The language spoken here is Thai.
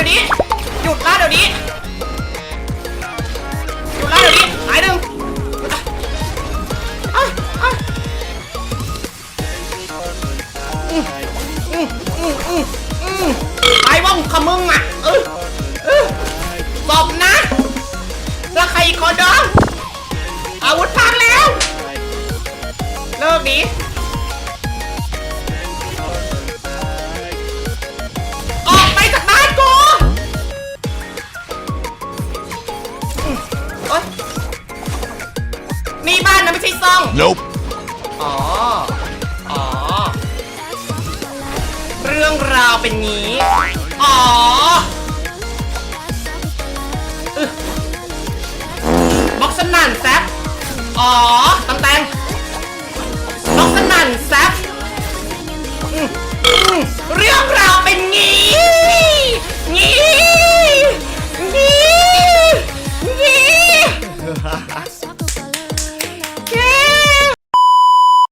ดี๋ยวนี้ หยุดล่าเดี๋ยวนี้ หยุดล่าเดี๋ยวนี้หายหนึ่งไปะอ่อว่องขมึงอะเออเออตบนะระใครคอดอมอาวุธพังแล้ว เลิกดี นี่บ้านนะไม่ใช่ซ่อง nope อ๋อเรื่องราวเป็นงี้ อ๋ออึ๊บล็อกสนั่นแซฟอ๋อตัำแตงบล็อกสนั่นแซฟอืเรื่องราวเป็นงี้ งี้ งี้ งี้